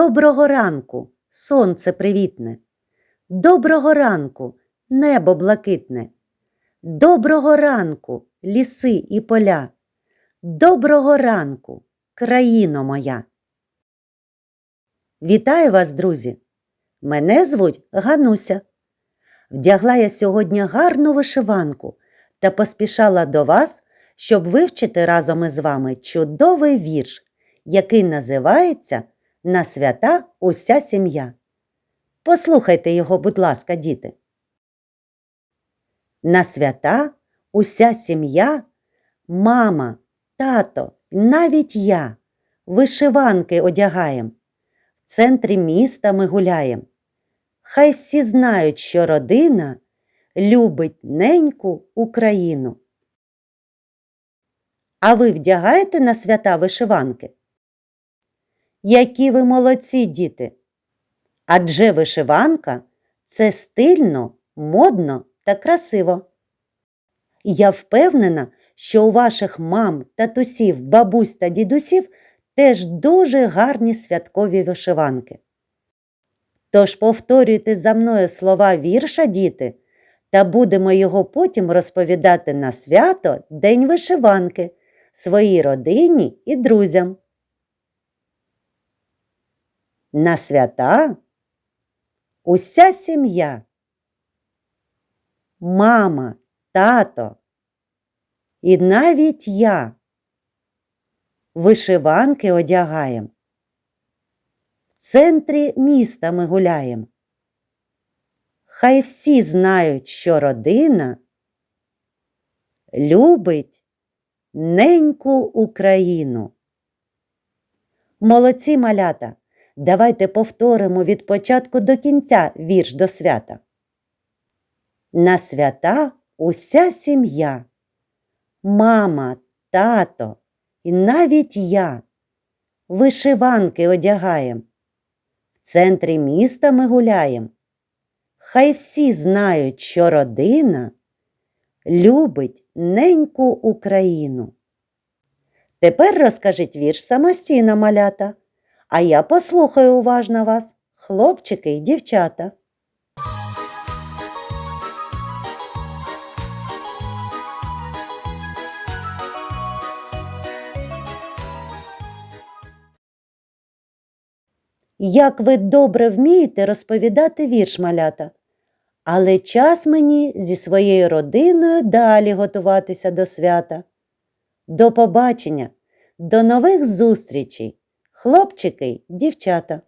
Доброго ранку, сонце привітне. Доброго ранку, небо блакитне. Доброго ранку, ліси і поля. Доброго ранку, країно моя. Вітаю вас, друзі! Мене звуть Гануся. Вдягла я сьогодні гарну вишиванку та поспішала до вас, щоб вивчити разом із вами чудовий вірш, який називається На свята уся сім'я. Послухайте його, будь ласка, діти. На свята уся сім'я, мама, тато, навіть я вишиванки одягаєм. В центрі міста ми гуляєм. Хай всі знають, що родина любить неньку Україну. А ви вдягаєте на свята вишиванки? Які ви молодці, діти! Адже вишиванка це стильно, модно та красиво. Я впевнена, що у ваших мам, татусів, бабусь та дідусів теж дуже гарні святкові вишиванки. Тож повторюйте за мною слова вірша, діти, та будемо його потім розповідати на свято День вишиванки своїй родині і друзям. На свята уся сім'я, мама, тато і навіть я вишиванки одягаєм. В центрі міста ми гуляєм. Хай всі знають, що родина любить неньку Україну. Молодці малята! Давайте повторимо від початку до кінця вірш до свята. На свята уся сім'я, мама, тато і навіть я вишиванки одягаєм. В центрі міста ми гуляєм. Хай всі знають, що родина любить неньку Україну. Тепер розкажіть вірш самостійно малята. А я послухаю уважно вас, хлопчики і дівчата. Як ви добре вмієте розповідати вірш малята, але час мені зі своєю родиною далі готуватися до свята. До побачення, до нових зустрічей! Хлопчики дівчата.